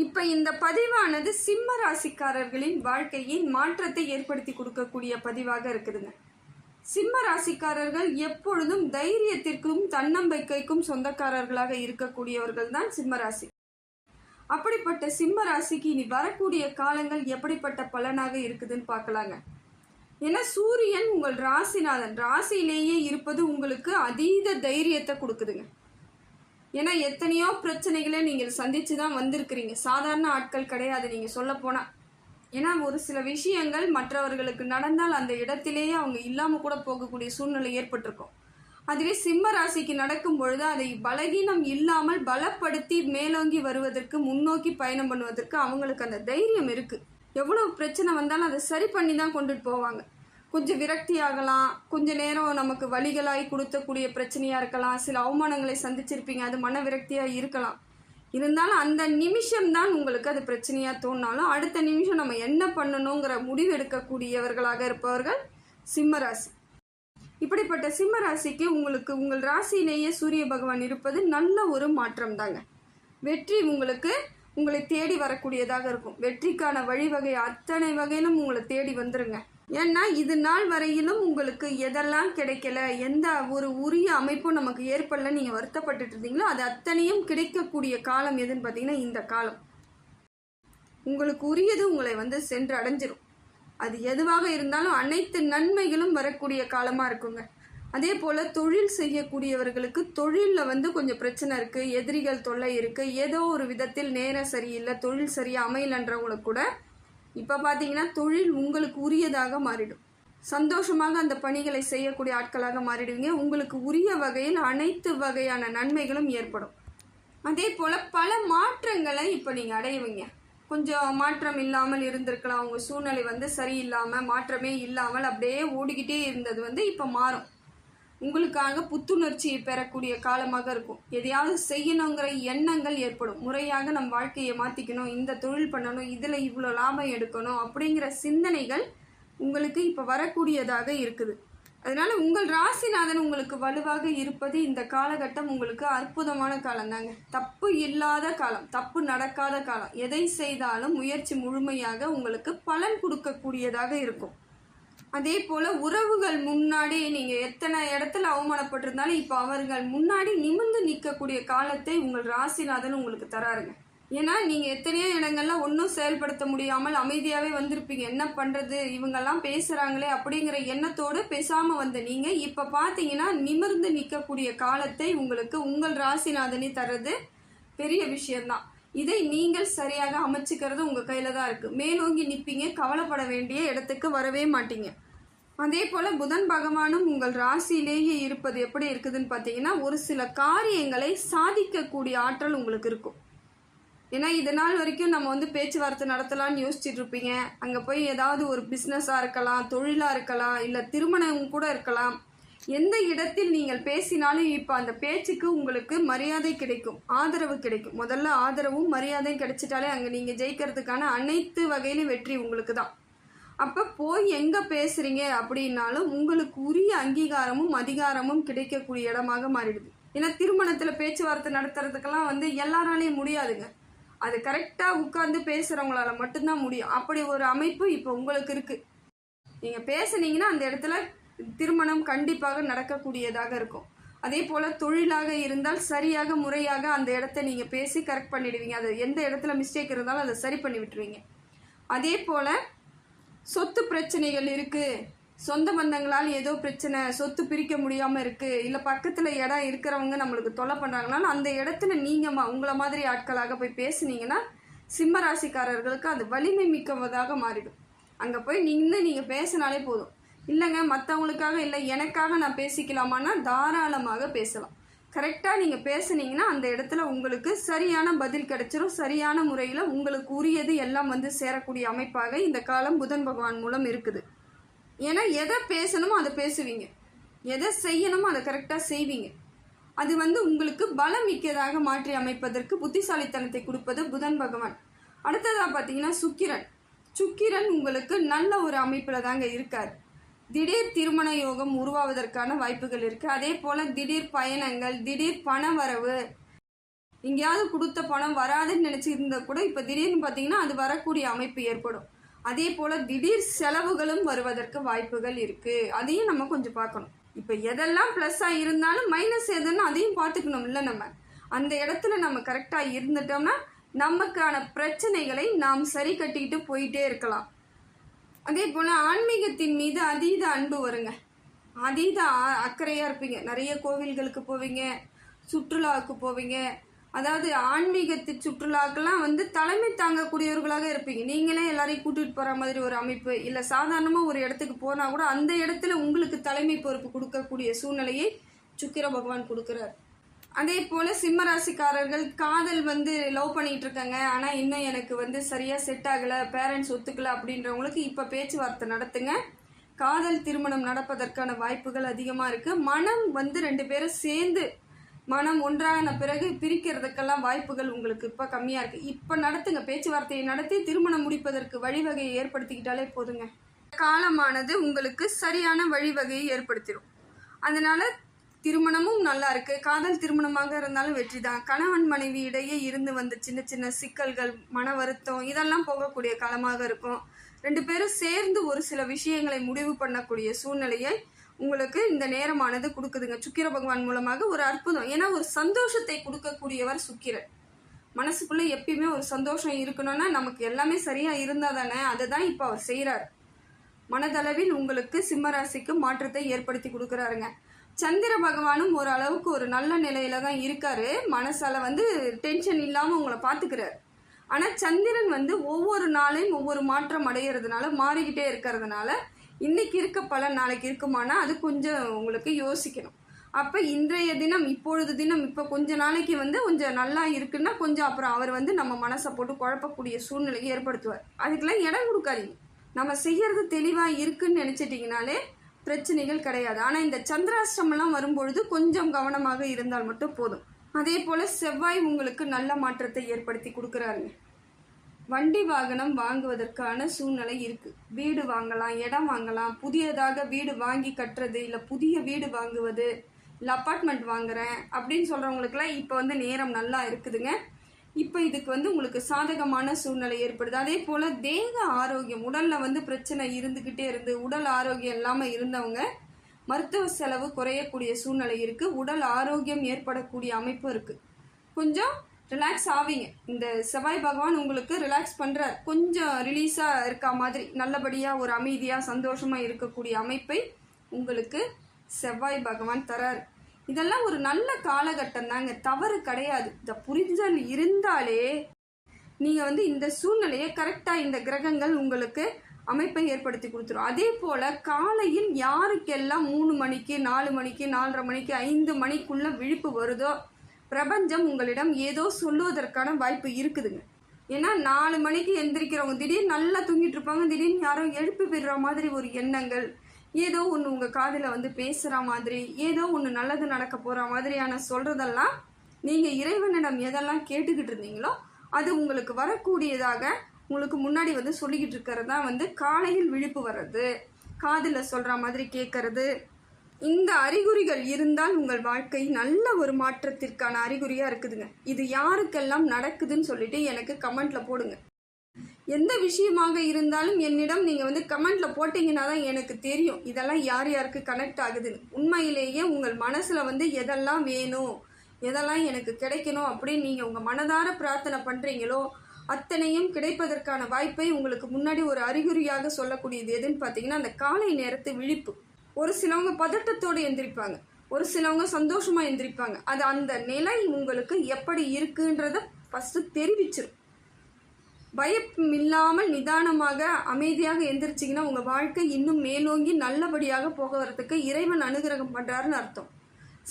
இப்ப இந்த பதிவானது சிம்ம ராசிக்காரர்களின் வாழ்க்கையின் மாற்றத்தை ஏற்படுத்தி கொடுக்கக்கூடிய பதிவாக இருக்குதுங்க. சிம்ம ராசிக்காரர்கள் எப்பொழுதும் தைரியத்திற்கும் தன்னம்பிக்கைக்கும் சொந்தக்காரர்களாக இருக்கக்கூடியவர்கள் தான் சிம்ம ராசி. அப்படிப்பட்ட சிம்ம ராசிக்கு இனி வரக்கூடிய காலங்கள் எப்படிப்பட்ட பலனாக இருக்குதுன்னு பார்க்கலாங்க. ஏன்னா சூரியன் உங்கள் ராசிநாதன். ராசியிலேயே இருப்பது உங்களுக்கு அதீத தைரியத்தை கொடுக்குதுங்க. ஏன்னா எத்தனையோ பிரச்சனைகளை நீங்கள் சந்தித்து தான் வந்திருக்கிறீங்க. சாதாரண ஆட்கள் கிடையாது நீங்கள் சொல்ல போனால் ஏன்னா ஒரு சில விஷயங்கள் மற்றவர்களுக்கு நடந்தால் அந்த இடத்திலேயே அவங்க இல்லாமல் கூட போகக்கூடிய சூழ்நிலை ஏற்பட்டிருக்கும். அதுவே சிம்ம ராசிக்கு நடக்கும் பொழுது அதை பலகீனம் இல்லாமல் பலப்படுத்தி மேலோங்கி வருவதற்கு முன்னோக்கி பயணம் பண்ணுவதற்கு அவங்களுக்கு அந்த தைரியம் இருக்குது எவ்வளவு பிரச்சனை வந்தாலும் அதை சரி பண்ணி தான் கொண்டுட்டு போவாங்க. கொஞ்சம் விரக்தி ஆகலாம் கொஞ்ச நேரம் நமக்கு வழிகளாய் கொடுத்தக்கூடிய பிரச்சனையாக இருக்கலாம் சில அவமானங்களை சந்திச்சிருப்பீங்க அது மன விரக்தியாக இருக்கலாம். இருந்தாலும் அந்த நிமிஷம் தான் உங்களுக்கு அது பிரச்சனையாக தோணினாலும் அடுத்த நிமிஷம் நம்ம என்ன பண்ணணுங்கிற முடிவு எடுக்கக்கூடியவர்களாக இருப்பவர்கள் சிம்மராசி இப்படிப்பட்ட சிம்ம ராசிக்கு உங்களுக்கு உங்கள் ராசியிலேயே சூரிய பகவான் இருப்பது நல்ல ஒரு மாற்றம் தாங்க. வெற்றி உங்களுக்கு உங்களை தேடி வரக்கூடியதாக இருக்கும். வெற்றிக்கான வழிவகை அத்தனை வகையிலும் உங்களை தேடி வந்துருங்க. ஏன்னா இது நாள் வரையிலும் உங்களுக்கு எதெல்லாம் கிடைக்கல எந்த ஒரு உரிய அமைப்பும் நமக்கு ஏற்படல நீங்கள் வருத்தப்பட்டுட்டு இருந்தீங்களோ அது அத்தனையும் கிடைக்கக்கூடிய காலம் எதுன்னு பார்த்தீங்கன்னா இந்த காலம். உங்களுக்கு உரியது உங்களை வந்து சென்று அடைஞ்சிரும் அது எதுவாக இருந்தாலும் அனைத்து நன்மைகளும் வரக்கூடிய காலமாக இருக்குங்க. அதே போல் தொழில் செய்யக்கூடியவர்களுக்கு தொழிலில் வந்து கொஞ்சம் பிரச்சனை இருக்குது எதிரிகள் தொல்லை இருக்குது ஏதோ ஒரு விதத்தில் நேரம் சரியில்லை தொழில் சரியாக அமையலன்றவங்களுக்கு கூட இப்போ பார்த்தீங்கன்னா தொழில் உங்களுக்கு உரியதாக மாறிடும். சந்தோஷமாக அந்த பணிகளை செய்யக்கூடிய ஆட்களாக மாறிடுவீங்க. உங்களுக்கு உரிய வகையில் அனைத்து வகையான நன்மைகளும் ஏற்படும். அதே போல் பல மாற்றங்களை இப்போ நீங்கள் அடையுவீங்க கொஞ்சம் மாற்றம் இல்லாமல் இருந்திருக்கலாம். உங்கள் சூழ்நிலை வந்து சரியில்லாமல் மாற்றமே இல்லாமல் அப்படியே ஓடிக்கிட்டே இருந்தது வந்து இப்போ மாறும். உங்களுக்காக புத்துணர்ச்சி பெறக்கூடிய காலமாக இருக்கும். எதையாவது செய்யணுங்கிற எண்ணங்கள் ஏற்படும். முறையாக நம் வாழ்க்கையை மாற்றிக்கணும் இந்த தொழில் பண்ணணும் இதில் இவ்வளோ லாபம் எடுக்கணும் அப்படிங்கிற சிந்தனைகள் உங்களுக்கு இப்போ வரக்கூடியதாக இருக்குது. அதனால உங்கள் ராசிநாதன் உங்களுக்கு வலுவாக இருப்பது இந்த காலகட்டம் உங்களுக்கு அற்புதமான காலம் தாங்க தப்பு இல்லாத காலம் தப்பு நடக்காத காலம். எதை செய்தாலும் முயற்சி முழுமையாக உங்களுக்கு பலன் கொடுக்கக்கூடியதாக இருக்கும். அதே போல உறவுகள் முன்னாடி நீங்க எத்தனை இடத்துல அவமானப்பட்டிருந்தாலும் இப்போ அவர்கள் முன்னாடி நிமிர்ந்து நிற்கக்கூடிய காலத்தை உங்கள் ராசிநாதன் உங்களுக்கு தராருங்க. ஏன்னா நீங்க எத்தனையோ இடங்கள்ல ஒன்றும் செயல்படுத்த முடியாமல் அமைதியாவே வந்திருப்பீங்க. என்ன பண்றது? இவங்கெல்லாம் பேசுறாங்களே அப்படிங்கிற எண்ணத்தோடு பேசாம வந்த நீங்க இப்ப பாத்தீங்கன்னா நிமிர்ந்து நிற்கக்கூடிய காலத்தை உங்களுக்கு உங்கள் ராசிநாதனே தர்றது பெரிய விஷயம்தான். இதை நீங்கள் சரியாக அமைச்சுக்கிறது உங்கள் கையில் தான் இருக்குது மேலோங்கி நிற்பீங்க கவலைப்பட வேண்டிய இடத்துக்கு வரவே மாட்டீங்க. அதே போல் புதன் பகவானும் உங்கள் ராசியிலேயே இருப்பது எப்படி இருக்குதுன்னு பார்த்தீங்கன்னா ஒரு சில காரியங்களை சாதிக்கக்கூடிய ஆற்றல் உங்களுக்கு இருக்கும். ஏன்னா இது நாள் வரைக்கும் நம்ம வந்து பேச்சுவார்த்தை நடத்தலாம்னு யோசிச்சுட்டு இருப்பீங்க. அங்கே போய் ஏதாவது ஒரு பிஸ்னஸாக இருக்கலாம் தொழிலாக இருக்கலாம் இல்லை திருமணம் கூட இருக்கலாம். எந்த இடத்தில் நீங்கள் பேசினாலும் இப்போ அந்த பேச்சுக்கு உங்களுக்கு மரியாதை கிடைக்கும் ஆதரவு கிடைக்கும். முதல்ல ஆதரவும் மரியாதையும் கிடைச்சிட்டாலே அங்கே நீங்கள் ஜெயிக்கிறதுக்கான அனைத்து வகையிலும் வெற்றி உங்களுக்கு தான். அப்போ போய் எங்கே பேசுகிறீங்க அப்படின்னாலும் உங்களுக்கு உரிய அங்கீகாரமும் அதிகாரமும் கிடைக்கக்கூடிய இடமாக மாறிடுது. ஏன்னா திருமணத்தில் பேச்சுவார்த்தை நடத்துறதுக்கெல்லாம் வந்து எல்லாராலையும் முடியாதுங்க. அது கரெக்டாக உட்கார்ந்து பேசுகிறவங்களால மட்டும்தான் முடியும். அப்படி ஒரு அமைப்பு இப்போ உங்களுக்கு இருக்குது நீங்கள் பேசுனீங்கன்னா அந்த இடத்துல திருமணம் கண்டிப்பாக நடக்கக்கூடியதாக இருக்கும். அதே போல் தொழிலாக இருந்தால் சரியாக முறையாக அந்த இடத்த நீங்கள் பேசி கரெக்ட் பண்ணிடுவீங்க. அது எந்த இடத்துல மிஸ்டேக் இருந்தாலும் அதை சரி பண்ணி விட்டுருவீங்க. அதே போல் சொத்து பிரச்சனைகள் இருக்குது சொந்த பந்தங்களால் ஏதோ பிரச்சனை சொத்து பிரிக்க முடியாமல் இருக்குது இல்லை பக்கத்தில் இடம் இருக்கிறவங்க நம்மளுக்கு தொல்லை பண்ணுறாங்கனாலும் அந்த இடத்துல நீங்கள் மா உங்களை மாதிரி ஆட்களாக போய் பேசுனீங்கன்னா சிம்ம ராசிக்காரர்களுக்கு அது வலிமை மிக்கவதாக மாறிடும். அங்கே போய் நின்று நீங்கள் பேசினாலே போதும். இல்லைங்க மற்றவங்களுக்காக இல்லை எனக்காக நான் பேசிக்கலாமான்னா தாராளமாக பேசலாம். கரெக்டாக நீங்கள் பேசுனீங்கன்னா அந்த இடத்துல உங்களுக்கு சரியான பதில் கிடைச்சிரும். சரியான முறையில் உங்களுக்கு உரியது எல்லாம் வந்து சேரக்கூடிய அமைப்பாக இந்த காலம் புதன் பகவான் மூலம் இருக்குது. ஏன்னா எதை பேசணுமோ அதை பேசுவீங்க. எதை செய்யணுமோ அதை கரெக்டாக செய்வீங்க. அது வந்து உங்களுக்கு பலம் மிக்கதாக மாற்றி அமைப்பதற்கு புத்திசாலித்தனத்தை கொடுப்பது புதன் பகவான். அடுத்ததாக பார்த்தீங்கன்னா சுக்கிரன். சுக்கிரன் உங்களுக்கு நல்ல ஒரு அமைப்பில் தாங்க இருக்கார். திடீர் திருமண யோகம் உருவாவதற்கான வாய்ப்புகள் இருக்கு. அதே போல திடீர் பயணங்கள் திடீர் பண வரவு. எங்கேயாவது கொடுத்த பணம் வராதுன்னு நினச்சிருந்தா கூட இப்போ திடீர்னு பார்த்தீங்கன்னா அது வரக்கூடிய அமைப்பு ஏற்படும். அதே போல் திடீர் செலவுகளும் வருவதற்கு வாய்ப்புகள் இருக்குது அதையும் நம்ம கொஞ்சம் பார்க்கணும். இப்போ எதெல்லாம் ப்ளஸ்ஸாக இருந்தாலும் மைனஸ் எதுன்னு அதையும் பார்த்துக்கணும் இல்லை நம்ம. அந்த இடத்துல நம்ம கரெக்டாக இருந்துட்டோம்னா நமக்கான பிரச்சனைகளை நாம் சரி கட்டிக்கிட்டு போயிட்டே இருக்கலாம். அதே போல் ஆன்மீகத்தின் மீது அதீத அன்பு வருங்க. அதீத அக்கறையாக இருப்பீங்க. நிறைய கோவில்களுக்கு போவீங்க சுற்றுலாவுக்கு போவீங்க. அதாவது ஆன்மீகத்து சுற்றுலாக்கெல்லாம் வந்து தலைமை தாங்கக்கூடியவர்களாக இருப்பீங்க. நீங்களே எல்லாரையும் கூட்டிகிட்டு போகிற மாதிரி ஒரு அமைப்பு இல்லை சாதாரணமாக ஒரு இடத்துக்கு போனால் கூட அந்த இடத்துல உங்களுக்கு தலைமை பொறுப்பு கொடுக்கக்கூடிய சூழ்நிலையை சுக்கிர பகவான் கொடுக்குறாரு. அதே போல சிம்ம ராசிக்காரர்கள் காதல் வந்து லவ் பண்ணிட்டு இருக்காங்க ஆனா இன்னும் எனக்கு வந்து சரியா செட் ஆகல பேரண்ட்ஸ் ஒத்துக்கல அப்படின்றவங்களுக்கு இப்ப பேச்சுவார்த்தை நடத்துங்க. காதல் திருமணம் நடப்பதற்கான வாய்ப்புகள் அதிகமா இருக்கு. மனம் வந்து ரெண்டு பேரும் சேர்ந்து மனம் ஒன்றான பிறகு பிரிக்கிறதுக்கெல்லாம் வாய்ப்புகள் உங்களுக்கு இப்ப கம்மியா இருக்கு. இப்ப நடத்துங்க. பேச்சுவார்த்தையை நடத்தி திருமணம் முடிப்பதற்கு வழிவகையை ஏற்படுத்திக்கிட்டாலே போதுங்க. காலமானது உங்களுக்கு சரியான வழிவகையை ஏற்படுத்திடும் அதனால திருமணமும் நல்லா இருக்கு. காதல் திருமணமாக இருந்தாலும் வெற்றி தான் கணவன் மனைவி இடையே இருந்து வந்த சின்ன சின்ன சிக்கல்கள் மன வருத்தம் இதெல்லாம் போகக்கூடிய காலமாக இருக்கும். ரெண்டு பேரும் சேர்ந்து ஒரு சில விஷயங்களை முடிவு பண்ணக்கூடிய சூழ்நிலையை உங்களுக்கு இந்த நேரமானது கொடுக்குதுங்க. சுக்கிர பகவான் மூலமாக ஒரு அற்புதம். ஏன்னா ஒரு சந்தோஷத்தை கொடுக்கக்கூடியவர் சுக்கிரன். மனசுக்குள்ள எப்பயுமே ஒரு சந்தோஷம் இருக்கணும்னா நமக்கு எல்லாமே சரியா இருந்தா தானே அதை தான் இப்போ அவர் செய்கிறார் மனதளவில் உங்களுக்கு சிம்மராசிக்கு மாற்றத்தை ஏற்படுத்தி கொடுக்குறாருங்க. சந்திர பகவானும் ஓரளவுக்கு ஒரு நல்ல நிலையில தான் இருக்காரு. மனசால வந்து டென்ஷன் இல்லாமல் உங்களை பார்த்துக்கிறார் ஆனால் சந்திரன் வந்து ஒவ்வொரு நாளையும் ஒவ்வொரு மாற்றம் அடையிறதுனால மாறிக்கிட்டே இருக்கிறதுனால இன்னைக்கு இருக்க பலன் நாளைக்கு இருக்குமானா அது கொஞ்சம் உங்களுக்கு யோசிக்கணும். அப்போ இன்றைய தினம் இப்பொழுது தினம் இப்போ கொஞ்ச நாளைக்கு வந்து கொஞ்சம் நல்லா இருக்குன்னா கொஞ்சம் அப்புறம் அவர் வந்து நம்ம மனசை போட்டு குழப்பக்கூடிய சூழ்நிலையை ஏற்படுத்துவார். அதுக்கெல்லாம் இடம் கொடுக்காதீங்க. நம்ம செய்யறது தெளிவாக இருக்குன்னு நினச்சிட்டிங்கனாலே பிரச்சனைகள் கிடையாது. ஆனால் இந்த சந்திராஷ்டமெல்லாம் வரும்பொழுது கொஞ்சம் கவனமாக இருந்தால் மட்டும் போதும். அதே போல் செவ்வாய் உங்களுக்கு நல்ல மாற்றத்தை ஏற்படுத்தி கொடுக்குறாருங்க. வண்டி வாகனம் வாங்குவதற்கான சூழ்நிலை இருக்கு. வீடு வாங்கலாம் இடம் வாங்கலாம். புதியதாக வீடு வாங்கி கட்டுறது இல்லை புதிய வீடு வாங்குவது இல்லை அப்பார்ட்மெண்ட் வாங்குறேன் அப்படின்னு சொல்கிறவங்களுக்குலாம் இப்போ வந்து நேரம் நல்லா இருக்குதுங்க. இப்போ இதுக்கு வந்து உங்களுக்கு சாதகமான சூழ்நிலை ஏற்படுது. அதே போல தேக ஆரோக்கியம் உடல்ல வந்து பிரச்சனை இருந்துகிட்டே இருந்து உடல் ஆரோக்கியம் இல்லாமல் இருந்தவங்க மருத்துவ செலவு குறையக்கூடிய சூழ்நிலை இருக்கு. உடல் ஆரோக்கியம் ஏற்படக்கூடிய அமைப்பு இருக்கு. கொஞ்சம் ரிலாக்ஸ் ஆவீங்க. இந்த செவ்வாய் பகவான் உங்களுக்கு ரிலாக்ஸ் பண்றார். கொஞ்சம் ரிலீஸா இருக்க மாதிரி நல்லபடியா ஒரு அமைதியா சந்தோஷமா இருக்கக்கூடிய அமைப்பை உங்களுக்கு செவ்வாய் பகவான் தரார். இதெல்லாம் ஒரு நல்ல காலகட்டம் தாங்க தவறு கிடையாது. இந்த புரிதல் இருந்தாலே நீங்க வந்து இந்த சூழ்நிலையை கரெக்டா இந்த கிரகங்கள் உங்களுக்கு அமைப்பை ஏற்படுத்தி கொடுத்துரும். அதே போல காலையில் யாருக்கெல்லாம் மூணு மணிக்கு நாலு மணிக்கு நாலரை மணிக்கு ஐந்து மணிக்குள்ள விழிப்பு வருதோ பிரபஞ்சம் உங்களிடம் ஏதோ சொல்லுவதற்கான வாய்ப்பு இருக்குதுங்க. ஏன்னா நாலு மணிக்கு எந்திரிக்கிறவங்க திடீர்னு நல்லா தூங்கிட்டு இருப்பாங்க திடீர்னு யாரோ எழுப்பி விடுற மாதிரி ஒரு எண்ணங்கள் ஏதோ ஒன்று உங்கள் காதில் வந்து பேசுகிற மாதிரி ஏதோ ஒன்று நல்லது நடக்க போகிற மாதிரியான சொல்கிறதெல்லாம் நீங்கள் இறைவனிடம் எதெல்லாம் கேட்டுக்கிட்டு இருந்தீங்களோ அது உங்களுக்கு வரக்கூடியதாக உங்களுக்கு முன்னாடி வந்து சொல்லிக்கிட்டு இருக்கிறது தான் வந்து காலையில் விழிப்பு வர்றது. காதில் சொல்கிற மாதிரி கேட்கறது இந்த அறிகுறிகள் இருந்தால் உங்கள் வாழ்க்கை நல்ல ஒரு மாற்றத்திற்கான அறிகுறியாக இருக்குதுங்க. இது யாருக்கெல்லாம் நடக்குதுன்னு சொல்லிட்டு எனக்கு கமெண்ட்டில் போடுங்க. எந்த விஷயமாக இருந்தாலும் என்னிடம் நீங்கள் வந்து கமெண்டில் போட்டிங்கன்னா தான் எனக்கு தெரியும். இதெல்லாம் யார் யாருக்கு கனெக்ட் ஆகுதுன்னு. உண்மையிலேயே உங்கள் மனசில் வந்து எதெல்லாம் வேணும்? எதெல்லாம் எனக்கு கிடைக்கணும் அப்படின்னு நீங்கள் உங்கள் மனதார பிரார்த்தனை பண்ணுறீங்களோ அத்தனையும் கிடைப்பதற்கான வாய்ப்பை உங்களுக்கு முன்னாடி ஒரு அறிகுறியாக சொல்லக்கூடியது எதுன்னு பார்த்தீங்கன்னா அந்த காலை நேரத்து விழிப்பு. ஒரு சிலவங்க பதட்டத்தோடு எந்திரிப்பாங்க. ஒரு சிலவங்க சந்தோஷமாக எந்திரிப்பாங்க. அது அந்த நிலை உங்களுக்கு எப்படி இருக்குன்றத ஃபஸ்ட்டு தெரிவிச்சிரும். பயம் இல்லாமல் நிதானமாக அமைதியாக எந்திரிச்சிங்கன்னா உங்கள் வாழ்க்கை இன்னும் மேலோங்கி நல்லபடியாக போக போகிறதுக்கு இறைவன் அனுகிரகம் பண்றாருன்னு அர்த்தம்.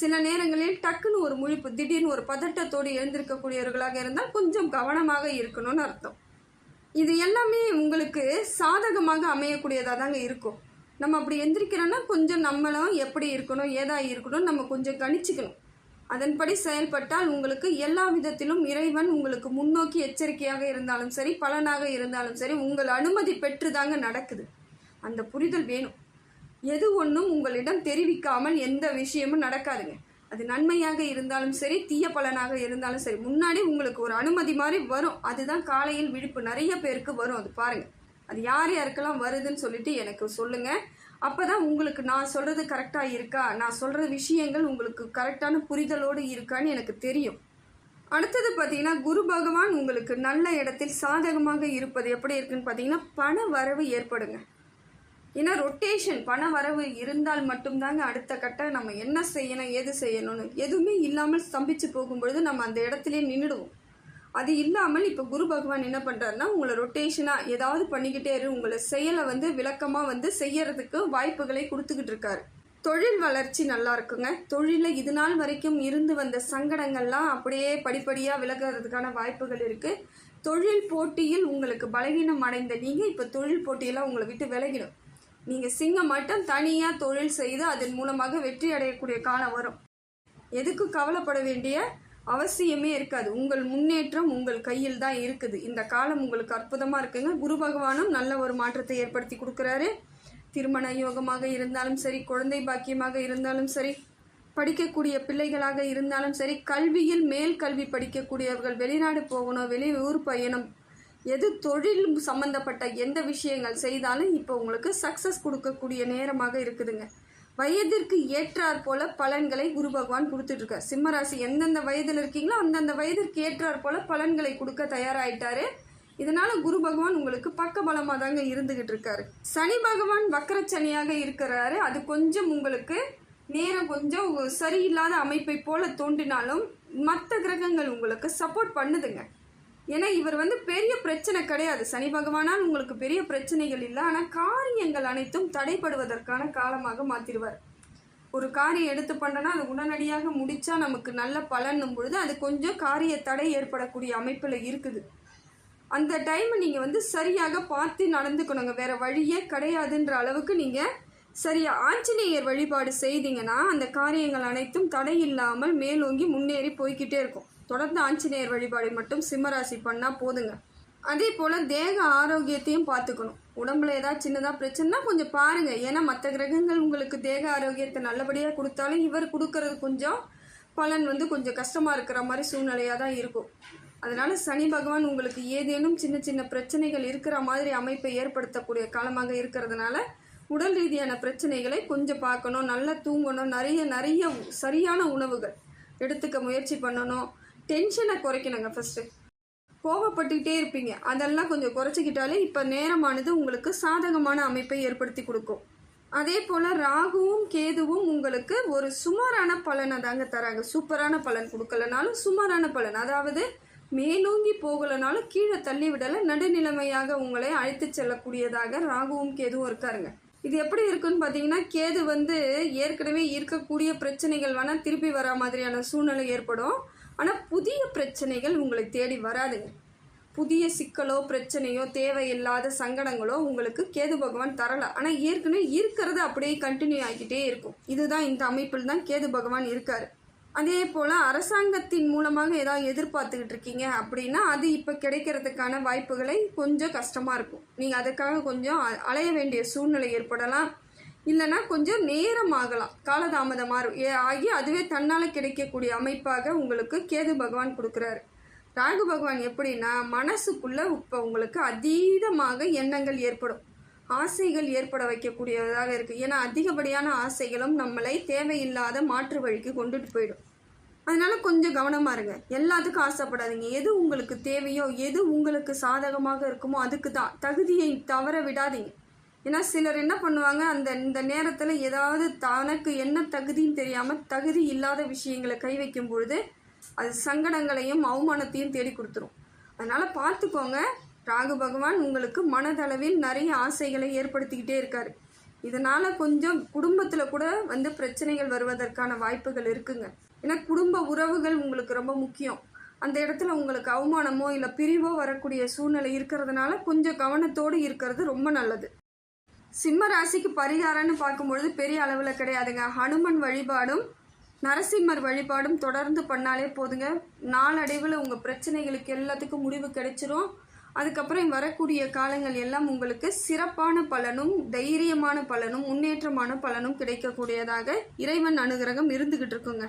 சில நேரங்களில் டக்குன்னு ஒரு முழிப்பு திடீர்னு ஒரு பதட்டத்தோடு எழுந்திருக்கக்கூடியவர்களாக இருந்தால் கொஞ்சம் கவனமாக இருக்கணும்னு அர்த்தம். இது எல்லாமே உங்களுக்கு சாதகமாக அமையக்கூடியதாக தாங்க இருக்கும். நம்ம அப்படி எந்திரிக்கிறோன்னா கொஞ்சம் நம்மளும் எப்படி இருக்கணும் ஏதா இருக்கணும் நம்ம கொஞ்சம் கணிச்சுக்கணும். அதன்படி செயல்பட்டால் உங்களுக்கு எல்லா விதத்திலும் இறைவன் உங்களுக்கு முன்னோக்கி எச்சரிக்கையாக இருந்தாலும் சரி பலனாக இருந்தாலும் சரி உங்கள் அனுமதி பெற்று தாங்க நடக்குது. அந்த புரிதல் வேணும். எது ஒன்றும் உங்களிடம் தெரிவிக்காமல் எந்த விஷயமும் நடக்காதுங்க. அது நன்மையாக இருந்தாலும் சரி தீய பலனாக இருந்தாலும் சரி முன்னாடி உங்களுக்கு ஒரு அனுமதி மாதிரி வரும். அதுதான் காலையில் விழிப்பு. நிறைய பேருக்கு வரும். அது பாருங்கள் அது யார் யாருக்கெல்லாம் வருதுன்னு சொல்லிட்டு எனக்கு சொல்லுங்கள் அப்போ தான் உங்களுக்கு நான் சொல்றது கரெக்டா இருக்கா? நான் சொல்ற விஷயங்கள் உங்களுக்கு கரெக்டான புரிதலோடு இருக்கான்னு எனக்கு தெரியும். அடுத்தது பார்த்தீங்கன்னா குரு பகவான் உங்களுக்கு நல்ல இடத்தில் சாதகமாக இருப்பது எப்படி இருக்குன்னு பார்த்தீங்கன்னா பண வரவு ஏற்படுங்க. ஏன்னா ரொட்டேஷன் பண வரவு இருந்தால் மட்டும்தாங்க அடுத்த கட்ட நம்ம என்ன செய்யணும் ஏது செய்யணும்னு எதுவுமே இல்லாமல் ஸ்தம்பிச்சு போகும்பொழுது நம்ம அந்த இடத்துலேயே நின்றுடுவோம். அது இல்லாமல் இப்போ குரு பகவான் என்ன பண்ணுறாருன்னா உங்களை ரொட்டேஷனாக ஏதாவது பண்ணிக்கிட்டே இரு. உங்களை செயலை வந்து விளக்கமாக வந்து செய்யறதுக்கு வாய்ப்புகளை கொடுத்துக்கிட்டு இருக்காரு. தொழில் வளர்ச்சி நல்லா இருக்குங்க. தொழிலில் இது நாள் வரைக்கும் இருந்து வந்த சங்கடங்கள்லாம் அப்படியே படிப்படியாக விலகிறதுக்கான வாய்ப்புகள் இருக்குது தொழில் போட்டியில் உங்களுக்கு பலவீனம் அடைந்த நீங்கள் இப்போ தொழில் போட்டியெல்லாம் உங்களை விட்டு விலகிடும். நீங்கள் சிங்கம் மட்டும் தனியாக தொழில் செய்து அதன் மூலமாக வெற்றி அடையக்கூடிய காலம் வரும். எதுக்கும் கவலைப்பட வேண்டிய அவசியமே இருக்காது. உங்கள் முன்னேற்றம் உங்கள் கையில் தான் இருக்குது. இந்த காலம் உங்களுக்கு அற்புதமாக இருக்குங்க. குரு பகவானும் நல்ல ஒரு மாற்றத்தை ஏற்படுத்தி கொடுக்குறாரு. திருமண யோகமாக இருந்தாலும் சரி குழந்தை பாக்கியமாக இருந்தாலும் சரி படிக்கக்கூடிய பிள்ளைகளாக இருந்தாலும் சரி கல்வியில் மேல் கல்வி படிக்கக்கூடியவர்கள் வெளிநாடு போகணும் வெளி ஊர் பயணம் எது தொழில் சம்பந்தப்பட்ட எந்த விஷயங்கள் செய்தாலும் இப்போ உங்களுக்கு சக்சஸ் கொடுக்கக்கூடிய நேரமாக இருக்குதுங்க. வயதிற்கு ஏற்றாற் போல பலன்களை குரு பகவான் கொடுத்துட்டு இருக்கார் சிம்மராசி எந்தெந்த வயதில் இருக்கீங்களோ அந்தந்த வயதிற்கு ஏற்றாற் போல பலன்களை கொடுக்க தயாராயிட்டாரு. இதனால குரு பகவான் உங்களுக்கு பக்க பலமாக தாங்க இருந்துகிட்டு இருக்காரு சனி பகவான் வக்கரச்சனியாக இருக்கிறாரு. அது கொஞ்சம் உங்களுக்கு நேரம் கொஞ்சம் சரியில்லாத அமைப்பை போல தோன்றினாலும் மற்ற கிரகங்கள் உங்களுக்கு சப்போர்ட் பண்ணுதுங்க. ஏன்னா இவர் வந்து பெரிய பிரச்சனை கிடையாது. சனி பகவானால் உங்களுக்கு பெரிய பிரச்சனைகள் இல்லை. ஆனால் காரியங்கள் அனைத்தும் தடைப்படுவதற்கான காலமாக மாற்றிடுவார் ஒரு காரியம் எடுத்து பண்ணனா அது உடனடியாக முடித்தா நமக்கு நல்ல பலனும் பொழுது அது கொஞ்சம் காரிய தடை ஏற்படக்கூடிய அமைப்பில் இருக்குது. அந்த டைம் நீங்கள் வந்து சரியாக பார்த்து நடந்துக்கணுங்க. வேறு வழியே கிடையாதுன்ற அளவுக்கு நீங்கள் சரியா ஆஞ்சநேயர் வழிபாடு செய்தீங்கன்னா அந்த காரியங்கள் அனைத்தும் தடை இல்லாமல் மேலோங்கி முன்னேறி போய்கிட்டே இருக்கும். தொடர்ந்து ஆஞ்சநேயர் வழிபாடு மட்டும் சிம்மராசி பண்ணால் போதுங்க. அதே போல் தேக ஆரோக்கியத்தையும் பார்த்துக்கணும். உடம்புல ஏதாவது சின்னதாக பிரச்சனைனா கொஞ்சம் பாருங்கள் ஏன்னா மற்ற கிரகங்கள் உங்களுக்கு தேக ஆரோக்கியத்தை நல்லபடியாக கொடுத்தாலும் இவர் கொடுக்கறது கொஞ்சம் பலன் வந்து கொஞ்சம் கஷ்டமாக இருக்கிற மாதிரி சூழ்நிலையாக தான் இருக்கும். அதனால் சனி பகவான் உங்களுக்கு ஏதேனும் சின்ன சின்ன பிரச்சனைகள் இருக்கிற மாதிரி அமைப்பை ஏற்படுத்தக்கூடிய காலமாக இருக்கிறதுனால உடல் ரீதியான பிரச்சனைகளை கொஞ்சம் பார்க்கணும் நல்லா தூங்கணும் நிறைய நிறைய சரியான உணவுகள் எடுத்துக்க முயற்சி பண்ணணும். டென்ஷனை குறைக்கணுங்க ஃபஸ்ட்டு கோவப்பட்டுக்கிட்டே இருப்பீங்க. அதெல்லாம் கொஞ்சம் குறைச்சிக்கிட்டாலே இப்போ நேரமானது உங்களுக்கு சாதகமான அமைப்பை ஏற்படுத்தி கொடுக்கும். அதே போல் ராகுவும் கேதுவும் உங்களுக்கு ஒரு சுமாரான பலனை தாங்க தராங்க. சூப்பரான பலன் கொடுக்கலனாலும் சுமாரான பலன். அதாவது மேலோங்கி போகலனாலும் கீழே தள்ளி விடலை நடுநிலைமையாக உங்களை அழைத்து செல்லக்கூடியதாக ராகுவும் கேதுவும் இருக்காருங்க. இது எப்படி இருக்குன்னு பார்த்தீங்கன்னா கேது வந்து ஏற்கனவே இருக்கக்கூடிய பிரச்சனைகள் வேணால் திருப்பி வர மாதிரியான சூழ்நிலை ஏற்படும். ஆனால் புதிய பிரச்சனைகள் உங்களை தேடி வராதுங்க புதிய சிக்கலோ பிரச்சனையோ தேவையில்லாத சங்கடங்களோ உங்களுக்கு கேது பகவான் தரல. ஆனால் ஏற்கனவே இருக்கிறது அப்படியே கண்டினியூ ஆகிக்கிட்டே இருக்கும். இதுதான் இந்த அமைப்பில் தான் கேது பகவான் இருக்காரு. அதே போல் அரசாங்கத்தின் மூலமாக ஏதாவது எதிர்பார்த்துக்கிட்டு இருக்கீங்க அப்படின்னா அது இப்போ கிடைக்கிறதுக்கான வாய்ப்புகளை கொஞ்சம் கஷ்டமாக இருக்கும். நீங்கள் அதுக்காக கொஞ்சம் அ- அலைய வேண்டிய சூழ்நிலை ஏற்படலாம். இல்லைன்னா கொஞ்சம் நேரம் ஆகலாம். காலதாமதமாக ஏ ஆகி அதுவே தன்னால் கிடைக்கக்கூடிய அமைப்பாக உங்களுக்கு கேது பகவான் கொடுக்குறாரு. ராகு பகவான் எப்படின்னா மனசுக்குள்ளே இப்போ உங்களுக்கு அதீதமாக எண்ணங்கள் ஏற்படும். ஆசைகள் ஏற்பட வைக்கக்கூடியதாக இருக்கு. ஏன்னா அதிகப்படியான ஆசைகளும் நம்மளை தேவையில்லாத மாற்று வழிக்கு கொண்டுட்டு போயிடும். அதனால கொஞ்சம் கவனமா இருங்க. எல்லாத்துக்கும் ஆசைப்படாதீங்க. எது உங்களுக்கு தேவையோ எது உங்களுக்கு சாதகமாக இருக்குமோ அதுக்கு தான். தகுதியை தவற விடாதீங்க. ஏன்னா சிலர் என்ன பண்ணுவாங்க? அந்த இந்த நேரத்தில் ஏதாவது தனக்கு என்ன தகுதின்னு தெரியாமல் தகுதி இல்லாத விஷயங்களை கை வைக்கும் பொழுது அது சங்கடங்களையும் அவமானத்தையும் தேடி கொடுத்துரும். அதனால பார்த்துக்கோங்க. ராகு பகவான் உங்களுக்கு மனதளவில் நிறைய ஆசைகளை ஏற்படுத்திக்கிட்டே இருக்கார். இதனால் கொஞ்சம் குடும்பத்தில் கூட வந்து பிரச்சனைகள் வருவதற்கான வாய்ப்புகள் இருக்குங்க. ஏன்னா குடும்ப உறவுகள் உங்களுக்கு ரொம்ப முக்கியம். அந்த இடத்துல உங்களுக்கு அவமானமோ இல்லை பிரிவோ வரக்கூடிய சூழ்நிலை இருக்கிறதுனால கொஞ்சம் கவனத்தோடு இருக்கிறது ரொம்ப நல்லது. சிம்ம ராசிக்கு பரிகாரம்னு பார்க்கும்பொழுது பெரிய அளவில் கிடையாதுங்க. ஹனுமன் வழிபாடும் நரசிம்மர் வழிபாடும் தொடர்ந்து பண்ணாலே போதுங்க. நாளடைவில் உங்கள் பிரச்சனைகளுக்கு எல்லாத்துக்கும் முடிவு கிடைச்சிரும். அதுக்கப்புறம் வரக்கூடிய காலங்கள் எல்லாம் உங்களுக்கு சிறப்பான பலனும் தைரியமான பலனும் முன்னேற்றமான பலனும் கிடைக்கக்கூடியதாக இறைவன் அனுகிரகம் இருந்துகிட்டு இருக்குங்க.